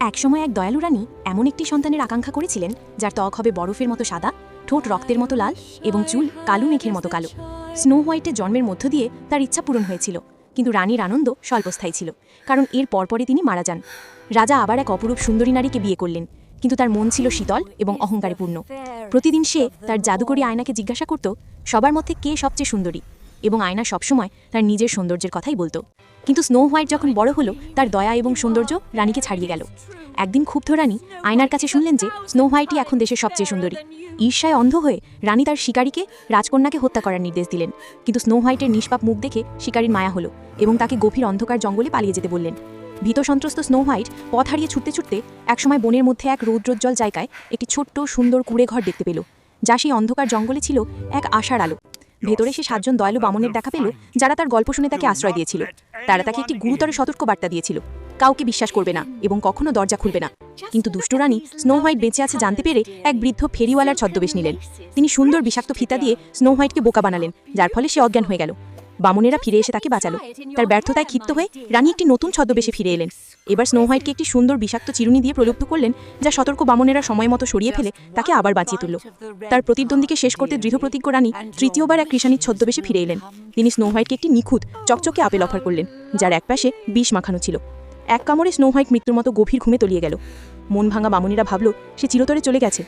একসময় এক দয়ালু রানী এমন একটি সন্তানের আকাঙ্ক্ষা করেছিলেন, যার ত্বক হবে বরফের মতো সাদা, ঠোঁট রক্তের মতো লাল এবং চুল কালো মেঘের মতো কালো। স্নো হোয়াইটের জন্মের মধ্য দিয়ে তার ইচ্ছা পূরণ হয়েছিল, কিন্তু রানীর আনন্দ স্বল্পস্থায়ী ছিল, কারণ এর পরপরই তিনি মারা যান। রাজা আবার এক অপরূপ সুন্দরী নারীকে বিয়ে করলেন, কিন্তু তার মন ছিল শীতল এবং অহংকারে পূর্ণ প্রতিদিন সে তার জাদুকরী আয়নাকে জিজ্ঞাসা করত, সবার মধ্যে কে সবচেয়ে সুন্দরী? এবং আয়না সবসময় তার নিজের সৌন্দর্যের কথাই বলতো। কিন্তু স্নো হোয়াইট যখন বড় হলো, তার দয়া এবং সৌন্দর্য রানীকে ছাড়িয়ে গেল। একদিন ক্ষুব্ধ রানী আয়নার কাছে শুনলেন যে স্নো হোয়াইটই এখন দেশের সবচেয়ে সুন্দরী। ঈর্ষায় অন্ধ হয়ে রানী তার শিকারীকে, রাজকন্যাকে হত্যা করার নির্দেশ দিলেন। কিন্তু স্নো হোয়াইটের নিষ্পাপ মুখ দেখে শিকারীর মায়া হলো এবং তাকে গভীর অন্ধকার জঙ্গলে পালিয়ে যেতে বললেন। ভীত সন্ত্রস্ত স্নো হোয়াইট পথ হারিয়ে ছুটতে ছুটতে একসময় বনের মধ্যে এক রৌদ্রোজ্জ্বল জায়গায় একটি ছোট্ট সুন্দর কুড়ে ঘর দেখতে পেল, যা সেই অন্ধকার জঙ্গলে ছিল এক আশার আলো। ভেতরে সে সাতজন দয়ালু বামনের দেখা পেল, যারা তার গল্প শুনে তাকে আশ্রয় দিয়েছিল। তারা তাকে একটি গুরুতর সতর্ক বার্তা দিয়েছিল। কাউকে বিশ্বাস করবে না এবং কখনো দরজা খুলবে না। কিন্তু দুষ্ট রানী স্নো হোয়াইট বেঁচে আছে জানতে পেরে এক বৃদ্ধ ফেরিওয়ালার ছদ্মবেশ নিলেন। তিনি সুন্দর বিষাক্ত ফিতা দিয়ে স্নো হোয়াইটকে বোকা বানালেন, যার ফলে সে অজ্ঞান হয়ে গেল। বামনেরা ফিরে এসে তাকে বাঁচালো। তার ব্যর্থতায় ক্ষিপ্ত হয়ে রানী একটি নতুন ছদ্মবেশে ফিরে এলেন। এবার স্নো হোয়াইটকে একটি সুন্দর বিষাক্ত চিরুনি দিয়ে প্রলুপ্ত করলেন, যা সতর্ক বামনেরা সময় মতো সরিয়ে ফেলে তাকে আবার বাঁচিয়ে তুলল। তার প্রতিদ্বন্দ্বীকে শেষ করতে দৃঢ় প্রতিজ্ঞ রানী তৃতীয়বার এক কৃষানির ছদ্মবেশে ফিরে এলেন। তিনি স্নো হোয়াইটকে একটি নিখুঁত, চকচকে আপেল অফার করলেন, যার এক পাশে বিষ মাখানো ছিল। এক কামড়ে স্নো হোয়াইট মৃত্যুর মতো গভীর ঘুমে তলিয়ে গেল। মন ভাঙা বামনেরা ভাবল, সে চিরতরে চলে গেছে।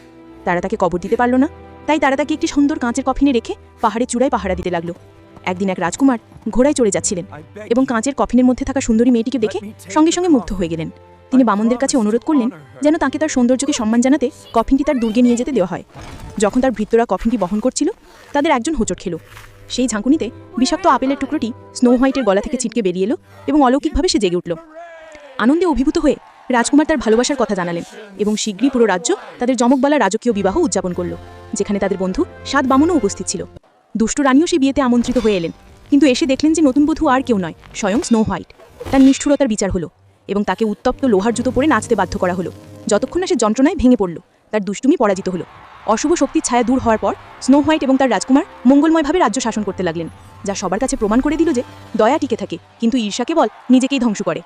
তারা তাকে কবর দিতে পারল না। তাই তারা তাকে একটি সুন্দর কাঁচের কফিনে রেখে পাহাড়ের চূড়ায় পাহারা দিতে লাগল। একদিন এক রাজকুমার ঘোড়ায় চড়ে যাচ্ছিলেন এবং কাঁচের কফিনের মধ্যে থাকা সুন্দরী মেয়েটিকে দেখে সঙ্গে সঙ্গে মুগ্ধ হয়ে গেলেন। তিনি বামনদের কাছে অনুরোধ করলেন যেন তাকে তার সৌন্দর্যকে সম্মান জানাতে কফিনটি তার দুর্গে নিয়ে যেতে দেওয়া হয়। যখন তার ভৃত্যরা কফিনটি বহন করছিল তাদের একজন হোঁচট খেল। সেই ঝাঁকুনিতে বিষাক্ত আপেলের টুকরোটি স্নো হোয়াইটের গলা থেকে ছিটকে বেরিয়ে এলো এবং অলৌকিকভাবে সে জেগে উঠল। আনন্দে অভিভূত হয়ে রাজকুমার তার ভালোবাসার কথা জানালেন এবং শীঘ্রই পুরো রাজ্য তাদের জমকবালা রাজকীয় বিবাহ উদযাপন করল যেখানে তাদের বন্ধু সাত বামনও উপস্থিত ছিল। দুষ্ট রানীও সে বিয়েতে আমন্ত্রিত হয়ে এলেন। কিন্তু এসে দেখলেন যে নতুন বধূ আর কেউ নয়, স্বয়ং স্নো হোয়াইট। তার নিষ্ঠুরতার বিচার হলো এবং তাকে উত্তপ্ত লোহার জুতো পরে নাচতে বাধ্য করা হলো। যতক্ষণ না সে যন্ত্রণায় ভেঙে পড়ল, তার দুষ্টুমি পরাজিত হলো। অশুভ শক্তির ছায়া দূর হওয়ার পর স্নো হোয়াইট এবং তার রাজকুমার মঙ্গলময়ভাবে রাজ্য শাসন করতে লাগলেন, যা সবার কাছে প্রমাণ করে দিল যে দয়া টিকে থাকে, কিন্তু ঈর্ষা কেবল নিজেকেই ধ্বংস করে।